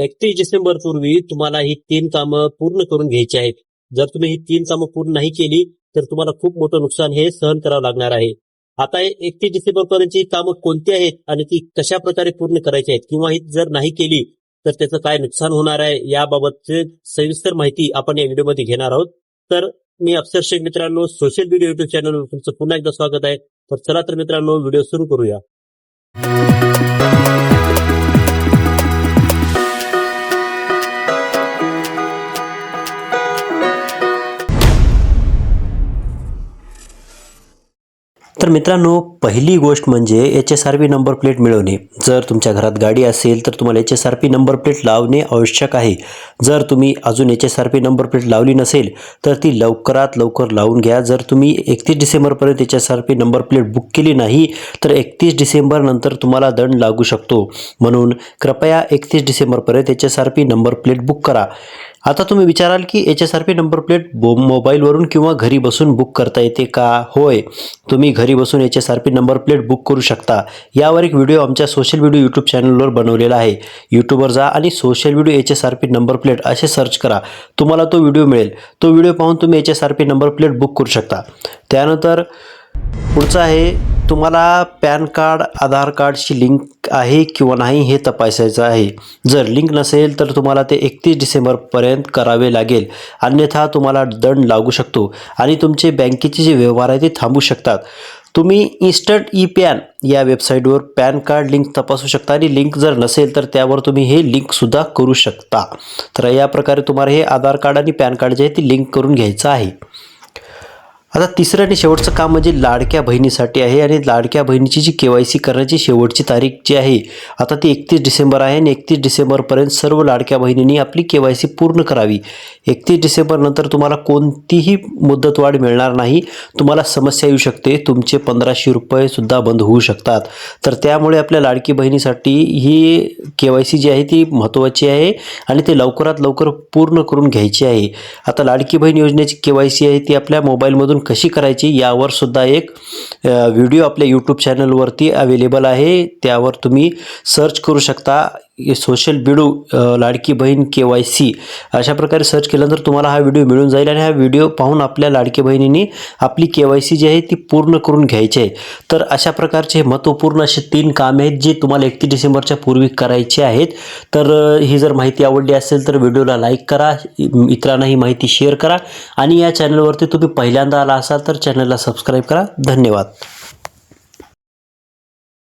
एकतीस डिसेंबर पूर्वी तुम्हाला ही तीन कामं पूर्ण करून घ्यायची आहेत. जर तुम्ही ही तीन कामं पूर्ण नाही केली तर तुम्हाला खूप मोठं नुकसान हे सहन करावं लागणार आहे. आता एकतीस डिसेंबर पर्यंतची कामं कोणती आहेत आणि ती कशा प्रकारे पूर्ण करायची आहेत किंवा ही जर नाही केली तर त्याचं काय नुकसान होणार आहे याबाबतचे सविस्तर माहिती आपण या व्हिडिओमध्ये घेणार आहोत. तर मी अफसर शेख मित्रांनो सोशल मीडिया युट्यूब चॅनलवर तुमचं पुन्हा एकदा स्वागत आहे. तर चला तर मित्रांनो व्हिडिओ सुरू करूया. तर मित्रांनो पहिली गोष्ट म्हणजे H S R P number plate मिळवणे. जर तुमच्या घरात गाडी असेल तर तुम्हाला H S R P number plate लावणे आवश्यक आहे. जर तुम्ही अजून H S R P number plate लावली नसेल तर ती लवकरात लवकर लावून घ्या. जर तुम्ही एकतीस डिसेंबरपर्यंत H S R P number plate book केली नाही तर एकतीस डिसेंबरनंतर तुम्हाला दंड लागू शकतो. म्हणून कृपया एकतीस डिसेंबरपर्यंत H S R P number plate book करा. आता तुम्ही विचाराल की H S R P number plate बो मोबाईलवरून किंवा घरी बसून बुक करता येते का? होय. तुम्ही घरी बसून H S R P number plate book करू शकता. यावर एक व्हिडिओ आमच्या सोशल व्हिडिओ यूट्यूब चॅनलवर बनवलेला आहे. यूट्यूबवर जा आणि social video H S R P number plate असे सर्च करा. तुम्हाला तो व्हिडिओ मिळेल. तो व्हिडिओ पाहून तुम्ही H S R P number plate book करू शकता. त्यानंतर पुढचं आहे तुम्हाला पॅन कार्ड आधार कार्डशी लिंक आहे किंवा नाही हे तपासायचं आहे. जर लिंक नसेल तर तुम्हाला ते एकतीस डिसेंबरपर्यंत करावे लागेल. अन्यथा तुम्हाला दंड लागू शकतो आणि तुमचे बँकेचे जे व्यवहार आहे ते थांबू शकतात. तुम्ही इन्स्टंट ई पॅन या वेबसाईटवर पॅन कार्ड लिंक तपासू शकता आणि लिंक जर नसेल तर त्यावर तुम्ही हे लिंकसुद्धा करू शकता. तर या प्रकारे तुम्हाला हे आधार कार्ड आणि पॅन कार्ड जे आहे ते लिंक करून घ्यायचं आहे. आता तिसरं आणि शेवटचं काम म्हणजे लाडक्या बहिणीसाठी आहे आणि लाडक्या बहिणीची जी के वाय सी करण्याची शेवटची तारीख जी आहे आता ती एकतीस डिसेंबर आहे आणि एकतीस डिसेंबरपर्यंत सर्व लाडक्या बहिणींनी आपली के वाय सी पूर्ण करावी. एकतीस डिसेंबरनंतर तुम्हाला कोणतीही मुदतवाढ मिळणार नाही तुम्हाला समस्या येऊ शकते तुमचे पंधराशे रुपयेसुद्धा बंद होऊ शकतात. तर त्यामुळे आपल्या लाडकी बहिणीसाठी ही के वाय सी जी आहे ती महत्त्वाची आहे आणि ते लवकरात लवकर पूर्ण करून घ्यायची आहे. आता लाडकी बहीण योजनेची के वाय सी आहे ती आपल्या मोबाईलमधून कशी करायची यावर सुद्धा एक व्हिडिओ आपल्या यूट्यूब चॅनलवरती अवेलेबल आहे. त्यावर तुम्ही सर्च करू शकता. सोशल बिडू लाडकी बहीण के वाय सी अशा प्रकारे सर्च केल्यानंतर तुम्हाला हा व्हिडिओ मिळून जाईल आणि हा व्हिडिओ पाहून आपल्या लाडकी बहिणींनी आपली के वाय सी जी आहे ती पूर्ण करून घ्यायची आहे. तर अशा प्रकारचे महत्त्वपूर्ण असे तीन कामे आहेत जे तुम्हाला एकतीस डिसेंबरच्या पूर्वी करायचे आहेत. तर ही जर माहिती आवडली असेल तर व्हिडिओला लाईक करा इतरांना ही माहिती शेअर करा आणि या चॅनलवरती तुम्ही पहिल्यांदा आला असाल तर चॅनलला सबस्क्राईब करा. धन्यवाद.